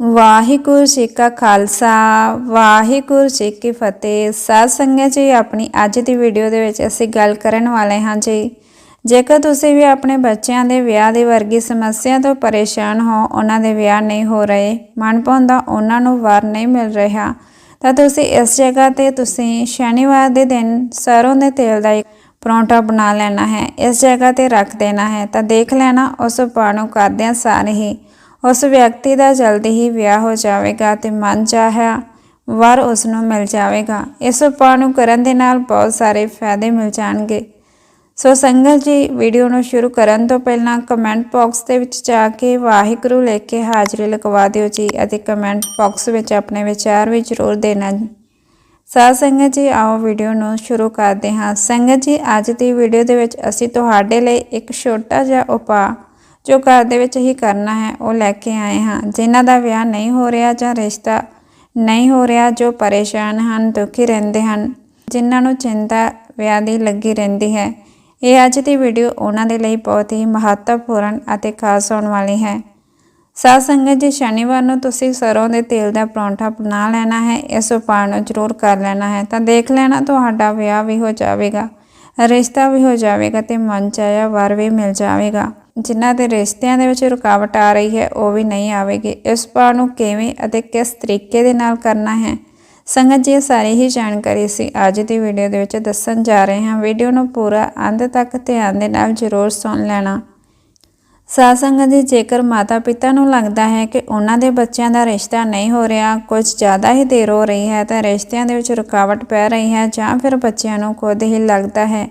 ਵਾਹਿਗੁਰੂ ਜੀ ਕਾ ਖਾਲਸਾ, ਵਾਹਿਗੁਰੂ ਜੀ ਕੀ ਫਤਿਹ। ਸਾਧ ਸੰਗਤ ਜੀ, ਆਪਣੀ ਅੱਜ ਦੀ ਵੀਡੀਓ ਦੇ ਵਿੱਚ ਅਸੀਂ ਗੱਲ ਕਰਨ ਵਾਲੇ ਹਾਂ ਜੀ। ਜੇਕਰ ਤੁਸੀਂ ਵੀ ਆਪਣੇ ਬੱਚਿਆਂ ਦੇ ਵਿਆਹ ਦੀ ਵਰਗੀ ਸਮੱਸਿਆ ਤੋਂ ਪਰੇਸ਼ਾਨ ਹੋ, ਉਹਨਾਂ ਦੇ ਵਿਆਹ ਨਹੀਂ ਹੋ ਰਹੇ, ਮਨ ਪਾਉਂਦਾ ਉਹਨਾਂ ਨੂੰ ਵਾਰ ਨਹੀਂ ਮਿਲ ਰਿਹਾ, ਤਾਂ ਤੁਸੀਂ ਇਸ ਜਗ੍ਹਾ ਤੇ ਤੁਸੀਂ ਸ਼ਨੀਵਾਰ ਦੇ ਦਿਨ ਸਰੋਂ ਦੇ ਤੇਲ ਦਾ ਇੱਕ ਪਰੌਂਠਾ ਬਣਾ ਲੈਣਾ ਹੈ। ਇਸ ਜਗ੍ਹਾ ਤੇ ਰੱਖ ਦੇਣਾ ਹੈ, ਤਾਂ ਦੇਖ ਲੈਣਾ, ਉਸ ਉਪਾਅ ਨੂੰ ਕਰਦਿਆਂ ਸਾਰੇ ਹੀ। ਉਸ ਵਿਅਕਤੀ ਦਾ ਜਲਦੀ ਹੀ ਵਿਆਹ ਹੋ ਜਾਵੇਗਾ ਤੇ ਮਨ ਚਾਹਿਆ ਵਰ ਉਸ ਨੂੰ ਮਿਲ ਜਾਵੇਗਾ। ਇਸ ਉਪਾਅ ਨੂੰ ਕਰਨ ਦੇ ਨਾਲ ਬਹੁਤ ਸਾਰੇ ਫਾਇਦੇ ਮਿਲ ਜਾਣਗੇ। ਸੋ ਸੰਗਤ ਜੀ, ਵੀਡੀਓ ਨੂੰ ਸ਼ੁਰੂ ਕਰਨ ਤੋਂ ਪਹਿਲਾਂ ਕਮੈਂਟ ਬਾਕਸ ਦੇ ਵਿੱਚ ਜਾ ਕੇ ਵਾਹਿਗੁਰੂ ਲੈ ਕੇ ਹਾਜ਼ਰੀ ਲਗਵਾ ਦਿਓ ਜੀ ਅਤੇ ਕਮੈਂਟ ਬਾਕਸ ਵਿੱਚ ਆਪਣੇ ਵਿਚਾਰ ਵੀ ਜ਼ਰੂਰ ਦੇਣਾ ਸਾਧ ਸੰਗਤ ਜੀ, ਆਓ ਵੀਡੀਓ ਨੂੰ ਸ਼ੁਰੂ ਕਰਦੇ ਹਾਂ। ਸੰਗਤ ਜੀ, ਅੱਜ ਦੀ ਵੀਡੀਓ ਦੇ ਵਿੱਚ ਅਸੀਂ ਤੁਹਾਡੇ ਲਈ ਇੱਕ ਛੋਟਾ ਜਿਹਾ ਉਪਾਅ ਜੋ ਘਰ ਦੇ ਵਿੱਚ ਹੀ ਕਰਨਾ ਹੈ, ਉਹ ਲੈ ਕੇ ਆਏ ਹਾਂ। ਜਿਨ੍ਹਾਂ ਦਾ ਵਿਆਹ ਨਹੀਂ ਹੋ ਰਿਹਾ ਜਾਂ ਰਿਸ਼ਤਾ ਨਹੀਂ ਹੋ ਰਿਹਾ, ਜੋ ਪਰੇਸ਼ਾਨ ਹਨ, ਦੁਖੀ ਰਹਿੰਦੇ ਹਨ, ਜਿਨ੍ਹਾਂ ਨੂੰ ਚਿੰਤਾ ਵਿਆਹ ਦੀ ਲੱਗੀ ਰਹਿੰਦੀ ਹੈ। ਇਹ ਅੱਜ ਦੀ ਵੀਡੀਓ ਉਹਨਾਂ ਦੇ ਲਈ ਬਹੁਤ ਹੀ ਮਹੱਤਵਪੂਰਨ ਅਤੇ ਖਾਸ ਹੋਣ ਵਾਲੀ ਹੈ। ਸਾਧ ਸੰਗਤ ਜੀ, ਸ਼ਨੀਵਾਰ ਨੂੰ ਤੁਸੀਂ ਸਰੋਂ ਦੇ ਤੇਲ ਦਾ ਪਰੌਂਠਾ ਬਣਾ ਲੈਣਾ ਹੈ, ਇਸ ਉਪਾਅ ਨੂੰ ਜ਼ਰੂਰ ਕਰ ਲੈਣਾ ਹੈ। ਤਾਂ ਦੇਖ ਲੈਣਾ, ਤੁਹਾਡਾ ਵਿਆਹ ਵੀ ਹੋ ਜਾਵੇਗਾ, ਰਿਸ਼ਤਾ ਵੀ ਹੋ ਜਾਵੇਗਾ ਤੇ ਮਨ ਚਾਹਿਆ ਵਰ ਵੀ ਮਿਲ ਜਾਵੇਗਾ। ਜਿਨ੍ਹਾਂ ਦੇ ਰਿਸ਼ਤਿਆਂ ਦੇ ਵਿੱਚ ਰੁਕਾਵਟ ਆ ਰਹੀ ਹੈ, ਉਹ ਵੀ ਨਹੀਂ ਆਵੇਗੀ। ਇਸ ਭਾਅ ਨੂੰ ਕਿਵੇਂ ਅਤੇ ਕਿਸ ਤਰੀਕੇ ਦੇ ਨਾਲ ਕਰਨਾ ਹੈ? ਸੰਗਤ ਜੀ ਸਾਰੀ ਹੀ ਜਾਣਕਾਰੀ ਸੀ ਅੱਜ ਦੀ ਵੀਡੀਓ ਦੇ ਵਿੱਚ ਦੱਸਣ ਜਾ ਰਹੇ ਹਾਂ। ਵੀਡੀਓ ਨੂੰ ਪੂਰਾ ਅੰਤ ਤੱਕ ਧਿਆਨ ਦੇ ਨਾਲ ਜ਼ਰੂਰ ਸੁਣ ਲੈਣਾ। ਸਾਧ ਸੰਗਤ ਜੀ, ਜੇਕਰ ਮਾਤਾ ਪਿਤਾ ਨੂੰ ਲੱਗਦਾ ਹੈ ਕਿ ਉਹਨਾਂ ਦੇ ਬੱਚਿਆਂ ਦਾ ਰਿਸ਼ਤਾ ਨਹੀਂ ਹੋ ਰਿਹਾ, ਕੁਝ ਜ਼ਿਆਦਾ ਹੀ ਦੇਰ ਹੋ ਰਹੀ ਹੈ ਤਾਂ ਰਿਸ਼ਤਿਆਂ ਦੇ ਵਿੱਚ ਰੁਕਾਵਟ ਪੈ ਰਹੀ ਹੈ ਜਾਂ ਫਿਰ ਬੱਚਿਆਂ ਨੂੰ ਖੁਦ ਹੀ ਲੱਗਦਾ ਹੈ।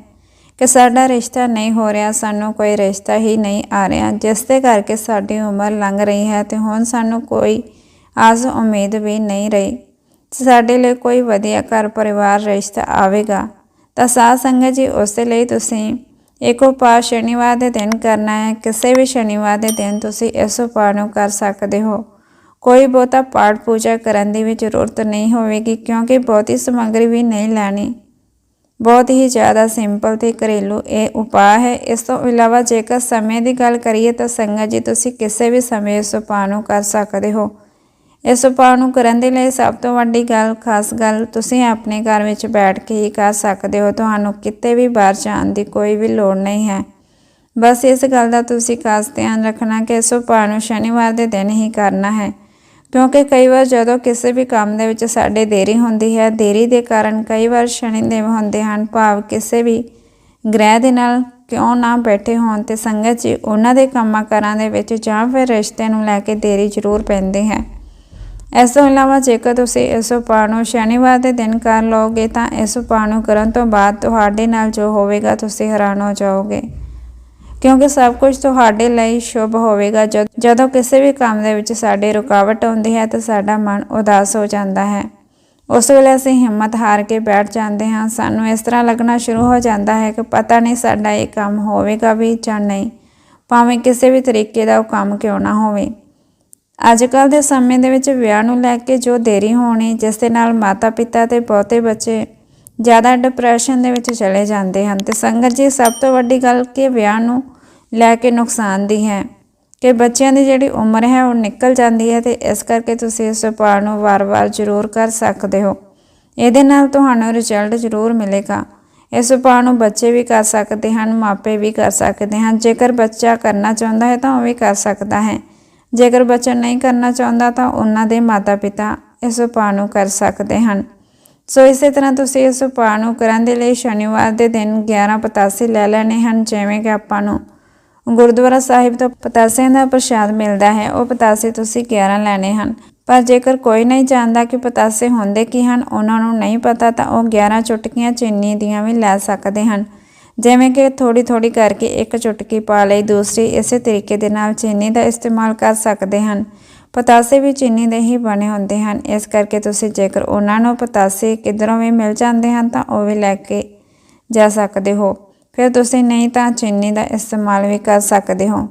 ਕਿ ਸਾਡਾ ਰਿਸ਼ਤਾ ਨਹੀਂ ਹੋ ਰਿਹਾ, ਸਾਨੂੰ ਕੋਈ ਰਿਸ਼ਤਾ ਹੀ ਨਹੀਂ ਆ ਰਿਹਾ। ਜਿਸ ਦੇ ਕਰਕੇ ਸਾਡੀ ਉਮਰ ਲੰਘ ਰਹੀ ਹੈ ਤੇ ਹੁਣ ਸਾਨੂੰ ਕੋਈ ਆਸ ਉਮੀਦ ਵੀ ਨਹੀਂ ਰਹੀ। ਸਾਡੇ ਲਈ ਕੋਈ ਵਧੀਆ ਘਰ ਪਰਿਵਾਰ ਰਿਸ਼ਤਾ ਆਵੇਗਾ, ਤਾਂ ਸਾਧ ਸੰਗਤ ਜੀ, ਉਸ ਦੇ ਲਈ ਤੁਸੀਂ ਇੱਕ ਉਪਾਅ ਸ਼ਨੀਵਾਰ ਦੇ ਦਿਨ ਕਰਨਾ ਹੈ। ਕਿਸੇ ਵੀ ਸ਼ਨੀਵਾਰ ਦੇ ਦਿਨ ਤੁਸੀਂ ਇਸ ਉਪਾਅ ਨੂੰ ਕਰ ਸਕਦੇ ਹੋ। ਕੋਈ ਬਹੁਤਾ ਪਾਠ ਪੂਜਾ ਕਰਨ ਦੀ ਵੀ ਜ਼ਰੂਰਤ ਨਹੀਂ ਹੋਵੇਗੀ, ਕਿਉਂਕਿ ਬਹੁਤੀ ਸਮੱਗਰੀ ਵੀ ਨਹੀਂ ਲੈਣੀ। ਬਹੁਤ ਹੀ ਜ਼ਿਆਦਾ ਸਿੰਪਲ ਤੇ ਘਰੇਲੂ ਇਹ ਉਪਾਅ ਹੈ। ਇਸ ਤੋਂ ਇਲਾਵਾ ਜੇਕਰ ਸਮੇਂ ਦੀ ਗੱਲ ਕਰੀਏ ਤਾਂ ਸੰਗਤ ਜੀ, ਤੁਸੀਂ ਕਿਸੇ ਵੀ ਸਮੇਂ ਇਸ ਉਪਾਅ ਨੂੰ ਕਰ ਸਕਦੇ ਹੋ। ਇਸ ਉਪਾਅ ਨੂੰ ਕਰਨ ਦੇ ਲਈ ਸਭ ਤੋਂ ਵੱਡੀ ਗੱਲ, ਖਾਸ ਗੱਲ, ਤੁਸੀਂ ਆਪਣੇ ਘਰ ਵਿੱਚ ਬੈਠ ਕੇ ਹੀ ਕਰ ਸਕਦੇ ਹੋ। ਤੁਹਾਨੂੰ ਕਿਤੇ ਵੀ ਬਾਹਰ ਜਾਣ ਦੀ ਕੋਈ ਵੀ ਲੋੜ ਨਹੀਂ ਹੈ। ਬਸ ਇਸ ਗੱਲ ਦਾ ਤੁਸੀਂ ਖਾਸ ਧਿਆਨ ਰੱਖਣਾ ਕਿ ਇਸ ਉਪਾਅ ਨੂੰ ਸ਼ਨੀਵਾਰ ਦੇ ਦਿਨ ਹੀ ਕਰਨਾ ਹੈ। ਕਿਉਂਕਿ ਕਈ ਵਾਰ ਜਦੋਂ ਕਿਸੇ ਵੀ ਕੰਮ ਦੇ ਵਿੱਚ ਸਾਡੇ ਦੇਰੀ ਹੁੰਦੀ ਹੈ, ਦੇਰੀ ਦੇ ਕਾਰਨ ਕਈ ਵਾਰ ਸ਼ਨੀ ਦੇਵ ਹੁੰਦੇ ਹਨ। ਭਾਵ ਕਿਸੇ ਵੀ ਗ੍ਰਹਿ ਦੇ ਨਾਲ ਕਿਉਂ ਨਾ ਬੈਠੇ ਹੋਣ ਤੇ ਸੰਗਤ ਜੀ ਉਹਨਾਂ ਦੇ ਕੰਮਾਂ ਕਾਰਾਂ ਦੇ ਵਿੱਚ ਜਾਂ ਫਿਰ ਰਿਸ਼ਤੇ ਨੂੰ ਲੈ ਕੇ ਦੇਰੀ ਜ਼ਰੂਰ ਪੈਂਦੀ ਹੈ। ਇਸ ਤੋਂ ਇਲਾਵਾ ਜੇਕਰ ਤੁਸੀਂ ਇਸ ਉਪਾਅ ਨੂੰ ਸ਼ਨੀਵਾਰ ਦੇ ਦਿਨ ਕਰ ਲਓਗੇ ਤਾਂ ਇਸ ਉਪਾਅ ਨੂੰ ਕਰਨ ਤੋਂ ਬਾਅਦ ਤੁਹਾਡੇ ਨਾਲ ਜੋ ਹੋਵੇਗਾ, ਤੁਸੀਂ ਹੈਰਾਨ ਹੋ ਜਾਓਗੇ। ਕਿਉਂਕਿ ਸਭ ਕੁਝ ਤੁਹਾਡੇ ਲਈ ਸ਼ੁਭ ਹੋਵੇਗਾ। ਜਦੋਂ ਕਿਸੇ ਵੀ ਕੰਮ ਦੇ ਵਿੱਚ ਸਾਡੇ ਰੁਕਾਵਟ ਆਉਂਦੀ ਹੈ ਤਾਂ ਸਾਡਾ ਮਨ ਉਦਾਸ ਹੋ ਜਾਂਦਾ ਹੈ। ਉਸ ਵੇਲੇ ਅਸੀਂ ਹਿੰਮਤ ਹਾਰ ਕੇ ਬੈਠ ਜਾਂਦੇ ਹਾਂ। ਸਾਨੂੰ ਇਸ ਤਰ੍ਹਾਂ ਲੱਗਣਾ ਸ਼ੁਰੂ ਹੋ ਜਾਂਦਾ ਹੈ ਕਿ ਪਤਾ ਨਹੀਂ ਸਾਡਾ ਇਹ ਕੰਮ ਹੋਵੇਗਾ ਵੀ ਜਾਂ ਨਹੀਂ। ਭਾਵੇਂ ਕਿਸੇ ਵੀ ਤਰੀਕੇ ਦਾ ਉਹ ਕੰਮ ਕਿਉਂ ਨਾ ਹੋਵੇ। ਅੱਜ ਕੱਲ ਦੇ ਸਮੇਂ ਦੇ ਵਿੱਚ ਵਿਆਹ ਨੂੰ ਲੈ ਕੇ ਜੋ ਦੇਰੀ ਹੋਣੀ, ਜਿਸ ਦੇ ਨਾਲ ਮਾਤਾ ਪਿਤਾ ਤੇ ਬਹੁਤੇ ਬੱਚੇ ਜ਼ਿਆਦਾ ਡਿਪਰੈਸ਼ਨ ਦੇ ਵਿੱਚ ਚਲੇ ਜਾਂਦੇ ਹਨ ਤੇ ਸੰਗਤ ਜੀ, ਸਭ ਤੋਂ ਵੱਡੀ ਗੱਲ ਕਿ ਵਿਆਹ ਨੂੰ ਲੈ ਕੇ ਨੁਕਸਾਨ ਦੀ ਹੈ ਕਿ ਬੱਚਿਆਂ ਦੀ ਜਿਹੜੀ ਉਮਰ ਹੈ ਉਹ ਨਿਕਲ ਜਾਂਦੀ ਹੈ ਤੇ ਇਸ ਕਰਕੇ ਤੁਸੀਂ ਇਸ ਉਪਾਅ ਨੂੰ ਵਾਰ-ਵਾਰ ਜ਼ਰੂਰ ਕਰ ਸਕਦੇ ਹੋ। ਇਹਦੇ ਨਾਲ ਤੁਹਾਨੂੰ ਰਿਜ਼ਲਟ ਜ਼ਰੂਰ ਮਿਲੇਗਾ। ਇਸ ਉਪਾਅ ਨੂੰ ਬੱਚੇ ਵੀ ਕਰ ਸਕਦੇ ਹਨ, ਮਾਪੇ ਵੀ ਕਰ ਸਕਦੇ ਹਨ। ਜੇਕਰ ਬੱਚਾ ਕਰਨਾ ਚਾਹੁੰਦਾ ਹੈ ਤਾਂ ਉਹ ਵੀ ਕਰ ਸਕਦਾ ਹੈ। ਜੇਕਰ ਬੱਚਾ ਨਹੀਂ ਕਰਨਾ ਚਾਹੁੰਦਾ ਤਾਂ ਉਹਨਾਂ ਦੇ ਮਾਤਾ-ਪਿਤਾ ਇਸ ਉਪਾਅ ਨੂੰ ਕਰ ਸਕਦੇ ਹਨ। ਸੋ ਇਸੇ ਤਰ੍ਹਾਂ ਤੁਸੀਂ ਇਸ ਉਪਾਅ ਨੂੰ ਕਰਨ ਦੇ ਲਈ ਸ਼ਨੀਵਾਰ ਦੇ ਦਿਨ 11 ਪਤਾਸੇ ਲੈ ਲੈਣੇ ਹਨ, ਜਿਵੇਂ ਕਿ ਆਪਾਂ ਨੂੰ ਗੁਰਦੁਆਰਾ ਸਾਹਿਬ ਤੋਂ ਪਤਾਸਿਆਂ ਦਾ ਪ੍ਰਸ਼ਾਦ ਮਿਲਦਾ ਹੈ, ਉਹ ਪਤਾਸੇ ਤੁਸੀਂ 11 ਲੈਣੇ ਹਨ। ਪਰ ਜੇਕਰ ਕੋਈ ਨਹੀਂ ਜਾਣਦਾ ਕਿ ਪਤਾਸੇ ਹੁੰਦੇ ਕੀ ਹਨ, ਉਹਨਾਂ ਨੂੰ ਨਹੀਂ ਪਤਾ, ਤਾਂ ਉਹ 11 ਚੁਟਕੀਆਂ ਚੀਨੀ ਦੀਆਂ ਵੀ ਲੈ ਸਕਦੇ ਹਨ। ਜਿਵੇਂ ਕਿ ਥੋੜੀ ਥੋੜੀ ਕਰਕੇ ਇੱਕ ਚੁਟਕੀ ਪਾ ਲਈ, ਦੂਸਰੀ ਇਸੇ ਤਰੀਕੇ ਦੇ ਨਾਲ ਚੀਨੀ ਦਾ ਇਸਤੇਮਾਲ ਕਰ ਸਕਦੇ ਹਨ। ਪਤਾਸੇ ਵੀ ਚੀਨੀ ਦੇ ਹੀ ਬਣੇ ਹੁੰਦੇ ਹਨ, ਇਸ ਕਰਕੇ ਤੁਸੀਂ ਜੇਕਰ ਉਹਨਾਂ ਨੂੰ ਪਤਾਸੇ ਕਿਧਰੋਂ ਵੀ ਮਿਲ ਜਾਂਦੇ ਹਨ ਤਾਂ ਉਹ ਵੀ ਲੈ ਕੇ ਜਾ ਸਕਦੇ ਹੋ। ਫਿਰ ਤੁਸੀਂ ਨਹੀਂ ਤਾਂ ਚੀਨੀ ਦਾ ਇਸਤੇਮਾਲ ਵੀ ਕਰ ਸਕਦੇ ਹੋ।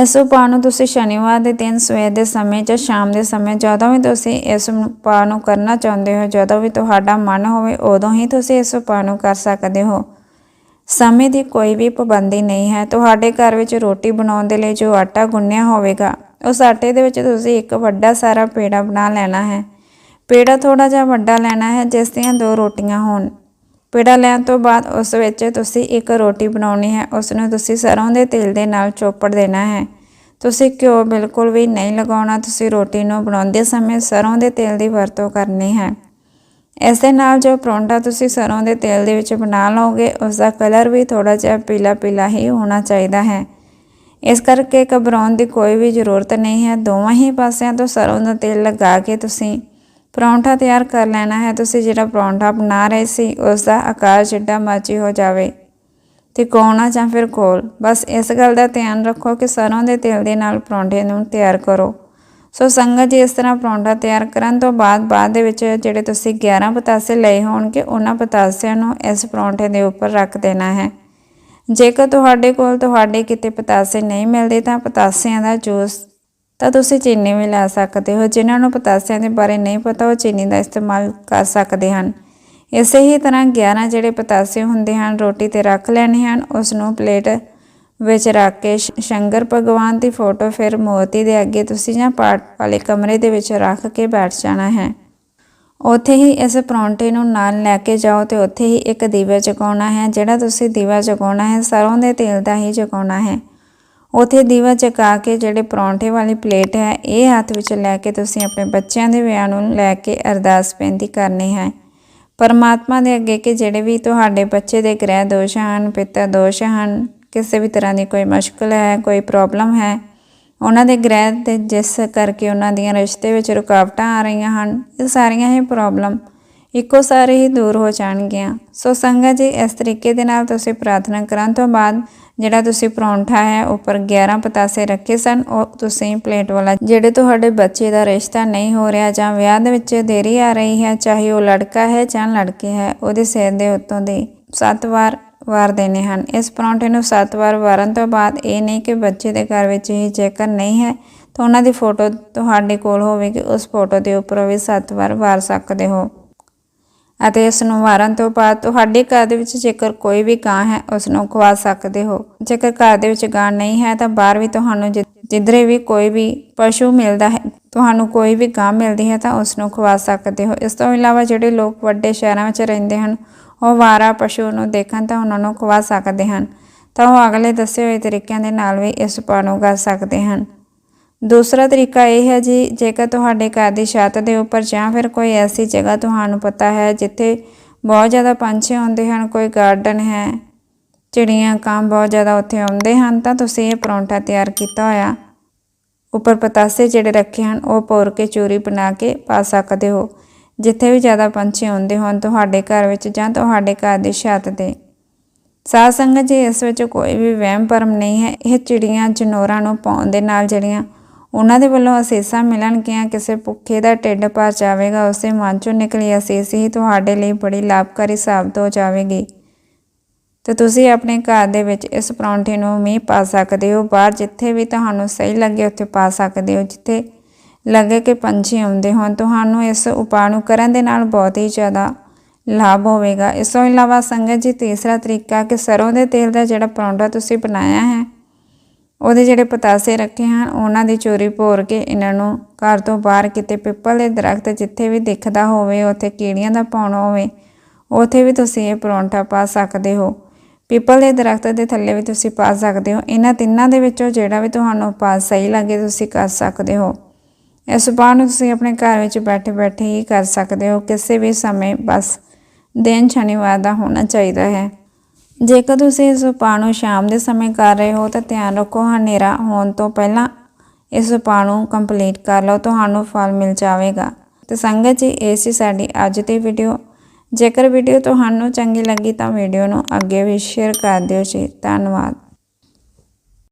ਇਸ ਉਪਾਅ ਨੂੰ ਤੁਸੀਂ ਸ਼ਨੀਵਾਰ ਦੇ ਦਿਨ, ਸਵੇਰ ਦੇ ਸਮੇਂ ਜਾਂ ਸ਼ਾਮ ਦੇ ਸਮੇਂ ਜਦੋਂ ਵੀ ਤੁਸੀਂ ਇਸ ਉਪਾਅ ਨੂੰ ਕਰਨਾ ਚਾਹੁੰਦੇ ਹੋ, ਜਦੋਂ ਵੀ ਤੁਹਾਡਾ ਮਨ ਹੋਵੇ, ਉਦੋਂ ਹੀ ਤੁਸੀਂ ਇਸ ਉਪਾਅ ਨੂੰ ਕਰ ਸਕਦੇ ਹੋ। ਸਮੇਂ ਦੀ ਕੋਈ ਵੀ ਪਾਬੰਦੀ ਨਹੀਂ ਹੈ। ਤੁਹਾਡੇ ਘਰ ਵਿੱਚ ਰੋਟੀ ਬਣਾਉਣ ਦੇ ਲਈ ਜੋ ਆਟਾ ਗੁੰਨਿਆ ਹੋਵੇਗਾ, ਉਸ ਆਟੇ ਦੇ ਵਿੱਚ ਤੁਸੀਂ ਇੱਕ ਵੱਡਾ ਸਾਰਾ ਪੇੜਾ ਬਣਾ ਲੈਣਾ ਹੈ। ਪੇੜਾ ਥੋੜਾ ਜਿਹਾ ਵੱਡਾ ਲੈਣਾ ਹੈ, ਜਿਸ ਦੀਆਂ ਦੋ ਰੋਟੀਆਂ ਹੋਣ। ਪੇੜਾ ਲੈਣ ਤੋਂ ਬਾਅਦ ਉਸ ਵਿੱਚ ਤੁਸੀਂ ਇੱਕ ਰੋਟੀ ਬਣਾਉਣੀ ਹੈ ਉਸ ਨੂੰ ਤੁਸੀਂ ਸਰੋਂ ਦੇ ਤੇਲ ਦੇ ਨਾਲ ਚੋਪੜ ਦੇਣਾ ਹੈ। ਤੁਸੀਂ ਘਿਓ ਬਿਲਕੁਲ ਵੀ ਨਹੀਂ ਲਗਾਉਣਾ, ਤੁਸੀਂ ਰੋਟੀ ਨੂੰ ਬਣਾਉਂਦੇ ਸਮੇਂ ਸਰੋਂ ਦੇ ਤੇਲ ਦੀ ਵਰਤੋਂ ਕਰਨੀ ਹੈ। ਇਸ ਦੇ ਨਾਲ ਜੋ ਪਰੌਂਠਾ ਤੁਸੀਂ ਸਰੋਂ ਦੇ ਤੇਲ ਦੇ ਵਿੱਚ ਬਣਾ ਲਓਗੇ ਉਸ ਦਾ ਕਲਰ ਵੀ ਥੋੜਾ ਜਿਹਾ ਪੀਲਾ ਪੀਲਾ ਹੀ ਹੋਣਾ ਚਾਹੀਦਾ ਹੈ। ਇਸ ਕਰਕੇ ਘਬਰਾਉਣ ਦੀ ਕੋਈ ਵੀ ਜ਼ਰੂਰਤ ਨਹੀਂ ਹੈ। ਦੋਵਾਂ ਹੀ ਪਾਸਿਆਂ ਤੋਂ ਸਰੋਂ ਦਾ ਤੇਲ ਲਗਾ ਕੇ ਤੁਸੀਂ ਪਰੌਂਠਾ ਤਿਆਰ ਕਰ ਲੈਣਾ ਹੈ। ਤੁਸੀਂ ਜਿਹੜਾ ਪਰੌਂਠਾ ਬਣਾ ਰਹੇ ਸੀ ਉਸ ਦਾ ਆਕਾਰ ਜਿੱਡਾ ਮਰਜ਼ੀ ਹੋ ਜਾਵੇ, ਤਿਕੋਣਾ ਜਾਂ ਫਿਰ ਗੋਲ ਬਸ ਇਸ ਗੱਲ ਦਾ ਧਿਆਨ ਰੱਖੋ ਕਿ ਸਰੋਂ ਦੇ ਤੇਲ ਦੇ ਨਾਲ ਪਰੌਂਠੇ ਨੂੰ ਤਿਆਰ ਕਰੋ। ਸੋ ਸੰਗਤ ਜੀ ਇਸ ਤਰ੍ਹਾਂ ਪਰੌਂਠਾ ਤਿਆਰ ਕਰਨ ਤੋਂ ਬਾਅਦ ਬਾਅਦ ਦੇ ਵਿੱਚ ਜਿਹੜੇ ਤੁਸੀਂ 11 ਪਤਾਸੇ ਲਏ ਹੋਣਗੇ, ਉਹਨਾਂ ਪਤਾਸਿਆਂ ਨੂੰ ਇਸ ਪਰੌਂਠੇ ਦੇ ਉੱਪਰ ਰੱਖ ਦੇਣਾ ਹੈ। ਜੇਕਰ ਤੁਹਾਡੇ ਕੋਲ ਤੁਹਾਡੇ ਕਿਤੇ ਪਤਾਸੇ ਨਹੀਂ ਮਿਲਦੇ ਤਾਂ ਪਤਾਸਿਆਂ ਦਾ ਜੂਸ ਤਾਂ ਤੁਸੀਂ ਚੀਨੀ ਵੀ ਲੈ ਸਕਦੇ ਹੋ। ਜਿਨ੍ਹਾਂ ਨੂੰ ਪਤਾਸਿਆਂ ਦੇ ਬਾਰੇ ਨਹੀਂ ਪਤਾ, ਉਹ ਚੀਨੀ ਦਾ ਇਸਤੇਮਾਲ ਕਰ ਸਕਦੇ ਹਨ। ਇਸੇ ਹੀ ਤਰ੍ਹਾਂ 11 ਜਿਹੜੇ ਪਤਾਸੇ ਹੁੰਦੇ ਹਨ, ਰੋਟੀ ਤੇ ਰੱਖ ਲੈਣੇ ਹਨ, ਉਸ ਨੂੰ ਪਲੇਟ ਵਿੱਚ ਰੱਖ ਕੇ ਸ਼- ਸ਼ੰਕਰ ਭਗਵਾਨ ਦੀ ਫੋਟੋ ਫਿਰ ਮੋਤੀ ਦੇ ਅੱਗੇ ਤੁਸੀਂ ਜਾਂ ਪਾਠ ਵਾਲੇ ਕਮਰੇ ਦੇ ਵਿੱਚ ਰੱਖ ਕੇ ਬੈਠ ਜਾਣਾ ਹੈ। ਉੱਥੇ ਹੀ ਇਸ ਪਰੌਂਠੇ ਨੂੰ ਨਾਲ ਲੈ ਕੇ ਜਾਓ ਤੇ ਉੱਥੇ ਹੀ ਇੱਕ ਦੀਵਾ ਜਗਾਉਣਾ ਹੈ, ਜਿਹੜਾ ਤੁਸੀਂ ਦੀਵਾ ਜਗਾਉਣਾ ਹੈ, ਸਰੋਂ ਦੇ ਤੇਲ ਦਾ ਹੀ ਜਗਾਉਣਾ ਹੈ। ਉੱਥੇ ਦੀਵਾ ਜਗਾ ਕੇ ਜਿਹੜੇ ਪਰੌਂਠੇ ਵਾਲੀ ਪਲੇਟ ਹੈ, ਇਹ ਹੱਥ ਵਿੱਚ ਲੈ ਕੇ ਤੁਸੀਂ ਆਪਣੇ ਬੱਚਿਆਂ ਦੇ ਵਿਆਹ ਨੂੰ ਲੈ ਕੇ ਅਰਦਾਸ ਬੇਨਤੀ ਕਰਨੀ ਹੈ। ਪਰਮਾਤਮਾ ਦੇ ਅੱਗੇ ਕਿ ਜਿਹੜੇ ਵੀ ਤੁਹਾਡੇ ਬੱਚੇ ਦੇ ਗ੍ਰਹਿ ਦੋਸ਼ ਹਨ, ਪਿਤਾ ਦੋਸ਼ ਹਨ ਕਿਸੇ ਵੀ ਤਰ੍ਹਾਂ ਦੀ ਕੋਈ ਮੁਸ਼ਕਲ ਹੈ, ਕੋਈ ਪ੍ਰੋਬਲਮ ਹੈ, ਉਹਨਾਂ ਦੇ ਗ੍ਰਹਿ ਤੇ ਜਿਸ ਕਰਕੇ ਉਹਨਾਂ ਦੀਆਂ ਰਿਸ਼ਤੇ ਵਿੱਚ ਰੁਕਾਵਟਾਂ ਆ ਰਹੀਆਂ ਹਨ, ਇਹ ਸਾਰੀਆਂ ਹੀ ਪ੍ਰੋਬਲਮ ਇੱਕੋ ਸਾਰੇ ਹੀ ਦੂਰ ਹੋ ਜਾਣਗੀਆਂ। ਸੋ ਸੰਗਤ ਜੀ, ਇਸ ਤਰੀਕੇ ਦੇ ਨਾਲ ਤੁਸੀਂ ਪ੍ਰਾਰਥਨਾ ਕਰਨ ਤੋਂ ਬਾਅਦ ਜਿਹੜਾ ਤੁਸੀਂ ਪਰੌਂਠਾ ਹੈ, ਉੱਪਰ 11 ਪਤਾਸੇ ਰੱਖੇ ਸਨ, ਉਹ ਤੁਸੀਂ ਪਲੇਟ ਵਾਲਾ ਜਿਹੜੇ ਤੁਹਾਡੇ ਬੱਚੇ ਦਾ ਰਿਸ਼ਤਾ ਨਹੀਂ ਹੋ ਰਿਹਾ ਜਾਂ ਵਿਆਹ ਦੇ ਵਿੱਚ ਦੇਰੀ ਆ ਰਹੀ ਹੈ, ਚਾਹੇ ਉਹ ਲੜਕਾ ਹੈ ਜਾਂ ਲੜਕੀ ਹੈ, ਉਹਦੇ ਸਿਰ ਦੇ ਉੱਤੋਂ ਦੀ ਸੱਤ ਵਾਰ ਵਾਰ ਦੇਣੇ ਹਨ। ਇਸ ਪਰੌਂਠੇ ਨੂੰ ਸੱਤ ਵਾਰ ਵਾਰਨ ਤੋਂ ਬਾਅਦ ਇਹ ਨਹੀਂ ਕਿ ਬੱਚੇ ਦੇ ਘਰ ਵਿੱਚ ਹੀ ਜੇਕਰ ਨਹੀਂ ਹੈ, ਤਾਂ ਉਹਨਾਂ ਦੀ ਫੋਟੋ ਤੁਹਾਡੇ ਕੋਲ ਹੋਵੇਗੀ। ਉਸ ਫੋਟੋ ਦੇ ਉੱਪਰ ਵੀ ਸੱਤ ਵਾਰ ਵਾਰ ਸਕਦੇ ਹੋ। ਅਤੇ ਇਸ ਨੂੰ ਵਾਰਨ ਤੋਂ ਬਾਅਦ ਤੁਹਾਡੇ ਘਰ ਦੇ ਵਿੱਚ ਜੇਕਰ ਕੋਈ ਵੀ ਗਾਂ ਹੈ, ਉਸ ਨੂੰ ਖਵਾ ਸਕਦੇ ਹੋ। ਜੇਕਰ ਘਰ ਦੇ ਵਿੱਚ ਗਾਂ ਨਹੀਂ ਹੈ, ਤਾਂ ਬਾਹਰ ਵੀ ਤੁਹਾਨੂੰ ਜਿ- ਜਿੱਧਰੇ ਵੀ ਕੋਈ ਵੀ ਪਸ਼ੂ ਮਿਲਦਾ ਹੈ, ਤੁਹਾਨੂੰ ਕੋਈ ਵੀ ਗਾਂ ਮਿਲਦੀ ਹੈ, ਤਾਂ ਉਸ ਨੂੰ ਖਵਾ ਸਕਦੇ ਹੋ। ਇਸ ਤੋਂ ਇਲਾਵਾ ਜਿਹੜੇ ਲੋਕ ਵੱਡੇ ਸ਼ਹਿਰਾਂ ਵਿੱਚ ਰਹਿੰਦੇ ਹਨ ਉਹ ਵਾਰਾ ਪਸ਼ੂ ਨੂੰ ਦੇਖਣ ਤਾਂ ਉਹਨਾਂ ਨੂੰ ਖਵਾ ਸਕਦੇ ਹਨ। ਤਾਂ ਉਹ ਅਗਲੇ ਦੱਸੇ ਹੋਏ ਤਰੀਕਿਆਂ ਦੇ ਨਾਲ ਵੀ ਇਸ ਉਪਾਅ ਨੂੰ ਕਰ ਸਕਦੇ ਹਨ। ਦੂਸਰਾ ਤਰੀਕਾ ਇਹ ਹੈ ਜੀ, ਜੇਕਰ ਤੁਹਾਡੇ ਘਰ ਦੀ ਛੱਤ ਦੇ ਉੱਪਰ ਜਾਂ ਫਿਰ ਕੋਈ ਐਸੀ ਜਗ੍ਹਾ ਤੁਹਾਨੂੰ ਪਤਾ ਹੈ ਜਿੱਥੇ ਬਹੁਤ ਜ਼ਿਆਦਾ ਪੰਛੀ ਆਉਂਦੇ ਹਨ, ਕੋਈ ਗਾਰਡਨ ਹੈ, ਚਿੜੀਆਂ ਕਾਂ ਬਹੁਤ ਜ਼ਿਆਦਾ ਉੱਥੇ ਆਉਂਦੇ ਹਨ, ਤਾਂ ਤੁਸੀਂ ਇਹ ਪਰੌਂਠਾ ਤਿਆਰ ਕੀਤਾ ਹੋਇਆ ਉੱਪਰ ਪਤਾਸੇ ਜਿਹੜੇ ਰੱਖੇ ਹਨ, ਉਹ ਪੋਰ ਕੇ ਚੂਰੀ ਬਣਾ ਕੇ ਪਾ ਸਕਦੇ ਹੋ। ਜਿੱਥੇ ਵੀ ਜ਼ਿਆਦਾ ਪੰਛੀ ਆਉਂਦੇ ਹੋਣ ਤੁਹਾਡੇ ਘਰ ਵਿੱਚ ਜਾਂ ਤੁਹਾਡੇ ਘਰ ਦੀ ਛੱਤ ਤੇ। ਸਾਧ ਸੰਗਤ ਜੀ, ਇਸ ਵਿੱਚ ਕੋਈ ਵੀ ਵਹਿਮ ਭਰਮ ਨਹੀਂ ਹੈ। ਇਹ ਚਿੜੀਆਂ ਜਨੋਰਾਂ ਨੂੰ ਪਾਉਣ ਦੇ ਨਾਲ ਜਿਹੜੀਆਂ ਉਹਨਾਂ ਦੇ ਵੱਲੋਂ ਅਸੀਸਾਂ ਮਿਲਣਗੀਆਂ, ਕਿਸੇ ਭੁੱਖੇ ਦਾ ਢਿੱਡ ਭਰ ਜਾਵੇਗਾ, ਉਸੇ ਮਨ ਚੋਂ ਨਿਕਲੀ ਅਸੀਸ ਹੀ ਤੁਹਾਡੇ ਲਈ ਬੜੀ ਲਾਭਕਾਰੀ ਸਾਬਤ ਹੋ ਜਾਵੇਗੀ। ਤੇ ਤੁਸੀਂ ਆਪਣੇ ਘਰ ਦੇ ਵਿੱਚ ਇਸ ਪਰੌਂਠੇ ਨੂੰ ਮੀਂਹ ਪਾ ਸਕਦੇ ਹੋ, ਬਾਹਰ ਜਿੱਥੇ ਵੀ ਤੁਹਾਨੂੰ ਸਹੀ ਲੱਗੇ ਉੱਥੇ ਪਾ ਸਕਦੇ ਹੋ, ਜਿੱਥੇ ਲੱਗੇ ਕਿ ਪੰਛੀ ਆਉਂਦੇ ਹੋਣ, ਤੁਹਾਨੂੰ ਇਸ ਉਪਾਅ ਨੂੰ ਕਰਨ ਦੇ ਨਾਲ ਬਹੁਤ ਹੀ ਜ਼ਿਆਦਾ ਲਾਭ ਹੋਵੇਗਾ। ਇਸ ਤੋਂ ਇਲਾਵਾ ਸੰਗਤ ਜੀ, ਤੀਸਰਾ ਤਰੀਕਾ ਕਿ ਸਰੋਂ ਦੇ ਤੇਲ ਦਾ ਜਿਹੜਾ ਪਰੌਂਠਾ ਤੁਸੀਂ ਬਣਾਇਆ ਹੈ, ਉਹਦੇ ਜਿਹੜੇ ਪਤਾਸੇ ਰੱਖੇ ਹਨ, ਉਹਨਾਂ ਦੀ ਚੋਰੀ ਭੋਰ ਕੇ ਇਹਨਾਂ ਨੂੰ ਘਰ ਤੋਂ ਬਾਹਰ ਕਿਤੇ ਪਿੱਪਲ ਦੇ ਦਰਖਤ ਜਿੱਥੇ ਵੀ ਦਿਖਦਾ ਹੋਵੇ, ਉੱਥੇ ਕੀੜੀਆਂ ਦਾ ਪਾਉਣਾ ਹੋਵੇ, ਉੱਥੇ ਵੀ ਤੁਸੀਂ ਇਹ ਪਰੌਂਠਾ ਪਾ ਸਕਦੇ ਹੋ। ਪਿੱਪਲ ਦੇ ਦਰਖਤ ਦੇ ਥੱਲੇ ਵੀ ਤੁਸੀਂ ਪਾ ਸਕਦੇ ਹੋ। ਇਹਨਾਂ ਤਿੰਨਾਂ ਦੇ ਵਿੱਚੋਂ ਜਿਹੜਾ ਵੀ ਤੁਹਾਨੂੰ ਪਾ ਸਹੀ ਲੱਗੇ, ਤੁਸੀਂ ਕਰ ਸਕਦੇ ਹੋ। ਇਸ ਉਪਾਅ ਨੂੰ ਤੁਸੀਂ ਆਪਣੇ ਘਰ ਵਿੱਚ ਬੈਠੇ ਬੈਠੇ ਹੀ ਕਰ ਸਕਦੇ ਹੋ। ਕਿਸੇ ਵੀ ਸਮੇਂ ਬਸ ਦਿਨ ਸ਼ਨੀਵਾਰ ਦਾ ਹੋਣਾ ਚਾਹੀਦਾ ਹੈ। ਜੇਕਰ ਤੁਸੀਂ ਇਸ ਉਪਾਅ ਨੂੰ ਸ਼ਾਮ ਦੇ ਸਮੇਂ ਕਰ ਰਹੇ ਹੋ, ਤਾਂ ਧਿਆਨ ਰੱਖੋ ਹਨੇਰਾ ਹੋਣ ਤੋਂ ਪਹਿਲਾਂ ਇਸ ਉਪਾਅ ਨੂੰ ਕੰਪਲੀਟ ਕਰ ਲਓ। ਤੁਹਾਨੂੰ ਫਲ ਮਿਲ ਜਾਵੇਗਾ। ਤੇ ਸੰਗਤ ਜੀ, ਇਹ ਸੀ ਸਾਡੀ ਅੱਜ ਦੀ ਵੀਡੀਓ ਜੇਕਰ ਵੀਡੀਓ ਤੁਹਾਨੂੰ ਚੰਗੀ ਲੱਗੀ ਤਾਂ ਵੀਡੀਓ ਨੂੰ ਅੱਗੇ ਵੀ ਸ਼ੇਅਰ ਕਰ ਦਿਓ ਜੀ। ਧੰਨਵਾਦ।